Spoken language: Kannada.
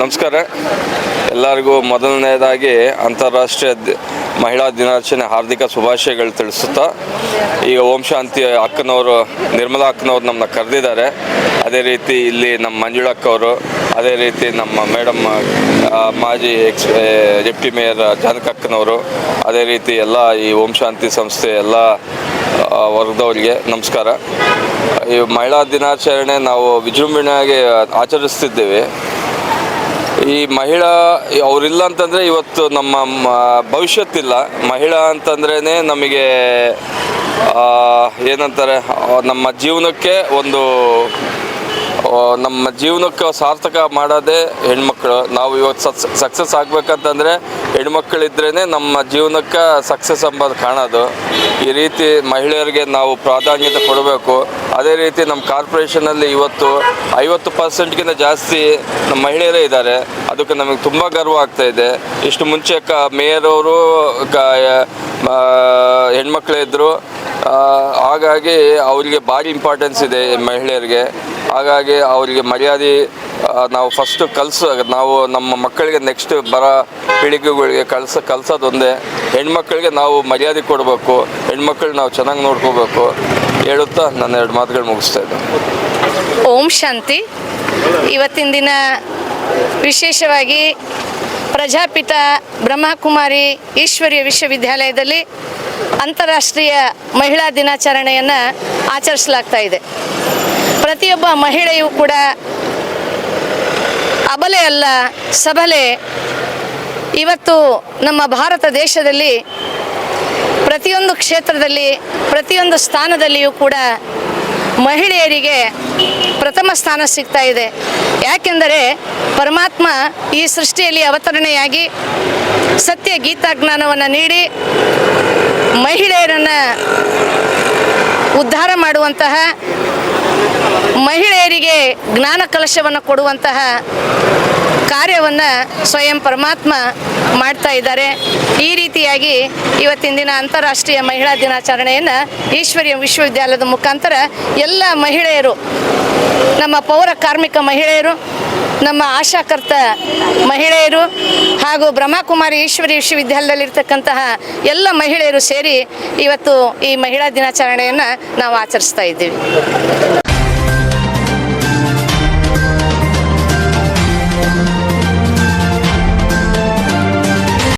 ನಮಸ್ಕಾರ. ಎಲ್ಲರಿಗೂ ಮೊದಲನೇದಾಗಿ ಅಂತಾರಾಷ್ಟ್ರೀಯ ಮಹಿಳಾ ದಿನಾಚರಣೆ ಹಾರ್ದಿಕ ಶುಭಾಶಯಗಳು ತಿಳಿಸುತ್ತಾ, ಈಗ ಓಂ ಶಾಂತಿ ಅಕ್ಕನವರು, ನಿರ್ಮಲಾ ಅಕ್ಕನವ್ರು ನಮ್ಮನ್ನ ಕರೆದಿದ್ದಾರೆ. ಅದೇ ರೀತಿ ಇಲ್ಲಿ ನಮ್ಮ ಮಂಜುಳಕ್ಕವರು ಅದೇ ರೀತಿ ನಮ್ಮ ಮೇಡಮ್ ಮಾಜಿ ಎಕ್ಸ್ ಡೆಪ್ಟಿ ಮೇಯರ್ ಜಾನಕ ಅಕ್ಕನವರು, ಅದೇ ರೀತಿ ಎಲ್ಲ ಈ ಓಂ ಶಾಂತಿ ಸಂಸ್ಥೆ ಎಲ್ಲ ವರ್ಗದವರಿಗೆ ನಮಸ್ಕಾರ. ಈ ಮಹಿಳಾ ದಿನಾಚರಣೆ ನಾವು ವಿಜೃಂಭಣೆಯಾಗಿ ಆಚರಿಸ್ತಿದ್ದೇವೆ. ಈ ಮಹಿಳಾ ಅವರಿಲ್ಲ ಅಂತಂದರೆ ಇವತ್ತು ನಮ್ಮ ಭವಿಷ್ಯತ್ತಿಲ್ಲ. ಮಹಿಳಾ ಅಂತಂದ್ರೇ ನಮಗೆ ಏನಂತಾರೆ ನಮ್ಮ ಜೀವನಕ್ಕೆ ಒಂದು ನಮ್ಮ ಜೀವನಕ್ಕೆ ಸಾರ್ಥಕ ಮಾಡೋದೇ ಹೆಣ್ಮಕ್ಳು. ನಾವು ಇವತ್ತು ಸಕ್ಸ್, ಸಕ್ಸಸ್ ಆಗ್ಬೇಕಂತಂದರೆ ಹೆಣ್ಮಕ್ಳಿದ್ರೇ ನಮ್ಮ ಜೀವನಕ್ಕೆ ಸಕ್ಸಸ್ ಅಂಬೋದು ಕಾಣೋದು. ಈ ರೀತಿ ಮಹಿಳೆಯರಿಗೆ ನಾವು ಪ್ರಾಧಾನ್ಯತೆ ಕೊಡಬೇಕು. ಅದೇ ರೀತಿ ನಮ್ಮ ಕಾರ್ಪೊರೇಷನಲ್ಲಿ ಇವತ್ತು ಐವತ್ತು ಪರ್ಸೆಂಟ್ಗಿಂತ ಜಾಸ್ತಿ ನಮ್ಮ ಮಹಿಳೆಯರೇ ಇದ್ದಾರೆ. ಅದಕ್ಕೆ ನಮಗೆ ತುಂಬ ಗರ್ವ ಆಗ್ತಾ ಇದೆ. ಇಷ್ಟು ಮುಂಚೆ ಕ ಮೇಯರ್ ಅವರು ಹೆಣ್ಮಕ್ಳೇ ಇದ್ದರು ಹಾಗಾಗಿ ಅವರಿಗೆ ಭಾರಿ ಇಂಪಾರ್ಟೆನ್ಸ್ ಇದೆ ಮಹಿಳೆಯರಿಗೆ. ಹಾಗಾಗಿ ಅವರಿಗೆ ಮರ್ಯಾದೆ ನಾವು ಫಸ್ಟು ಕಲಿಸ, ನಾವು ನಮ್ಮ ಮಕ್ಕಳಿಗೆ ನೆಕ್ಸ್ಟ್ ಬರ ಪೀಳಿಗೆಗಳಿಗೆ ಕಲ್ಸ, ಕಲ್ಸೋದೊಂದೇ. ಹೆಣ್ಮಕ್ಳಿಗೆ ನಾವು ಮರ್ಯಾದೆ ಕೊಡಬೇಕು. ಹೆಣ್ಮಕ್ಳು ನಾವು ಚೆನ್ನಾಗಿ ನೋಡ್ಕೋಬೇಕು. ಹೇಳುತ್ತಾ ನನ್ನ ಎರಡು ಮಾತುಗಳು ಮುಗಿಸ್ತಾ ಇದ್ದೆ ಓಂ ಶಾಂತಿ. ಇವತ್ತಿನ ದಿನ ವಿಶೇಷವಾಗಿ ಪ್ರಜಾಪಿತ ಬ್ರಹ್ಮಕುಮಾರಿ ಈಶ್ವರ್ಯ ವಿಶ್ವವಿದ್ಯಾಲಯದಲ್ಲಿ ಅಂತಾರಾಷ್ಟ್ರೀಯ ಮಹಿಳಾ ದಿನಾಚರಣೆಯನ್ನು ಆಚರಿಸಲಾಗ್ತಾ ಇದೆ. ಪ್ರತಿಯೊಬ್ಬ ಮಹಿಳೆಯೂ ಕೂಡ ಅಬಲೆ ಅಲ್ಲ, ಸಬಲೆ. ಇವತ್ತು ನಮ್ಮ ಭಾರತ ದೇಶದಲ್ಲಿ ಪ್ರತಿಯೊಂದು ಕ್ಷೇತ್ರದಲ್ಲಿ, ಪ್ರತಿಯೊಂದು ಸ್ಥಾನದಲ್ಲಿಯೂ ಕೂಡ ಮಹಿಳೆಯರಿಗೆ ಪ್ರಥಮ ಸ್ಥಾನ ಸಿಗ್ತಾ ಇದೆ. ಯಾಕೆಂದರೆ ಪರಮಾತ್ಮ ಈ ಸೃಷ್ಟಿಯಲ್ಲಿ ಅವತರಣೆಯಾಗಿ ಸತ್ಯ ಗೀತಾಜ್ಞಾನವನ್ನು ನೀಡಿ ಮಹಿಳೆಯರನ್ನು ಉದ್ಧಾರ ಮಾಡುವಂತಹ, ಮಹಿಳೆಯರಿಗೆ ಜ್ಞಾನ ಕಲಶವನ್ನು ಕೊಡುವಂತಹ ಕಾರ್ಯವನ್ನು ಸ್ವಯಂ ಪರಮಾತ್ಮ ಮಾಡ್ತಾ ಇದ್ದಾರೆ. ಈ ರೀತಿಯಾಗಿ ಇವತ್ತಿನ ದಿನ ಅಂತಾರಾಷ್ಟ್ರೀಯ ಮಹಿಳಾ ದಿನಾಚರಣೆಯನ್ನು ಈಶ್ವರ್ಯ ವಿಶ್ವವಿದ್ಯಾಲಯದ ಮುಖಾಂತರ ಎಲ್ಲ ಮಹಿಳೆಯರು, ನಮ್ಮ ಪೌರ ಕಾರ್ಮಿಕ ಮಹಿಳೆಯರು, ನಮ್ಮ ಆಶಾಕರ್ತ ಮಹಿಳೆಯರು ಹಾಗೂ ಬ್ರಹ್ಮಕುಮಾರಿ ಈಶ್ವರಿ ವಿಶ್ವವಿದ್ಯಾಲಯದಲ್ಲಿರ್ತಕ್ಕಂತಹ ಎಲ್ಲ ಮಹಿಳೆಯರು ಸೇರಿ ಇವತ್ತು ಈ ಮಹಿಳಾ ದಿನಾಚರಣೆಯನ್ನು ನಾವು ಆಚರಿಸ್ತಾ ಇದ್ದೀವಿ.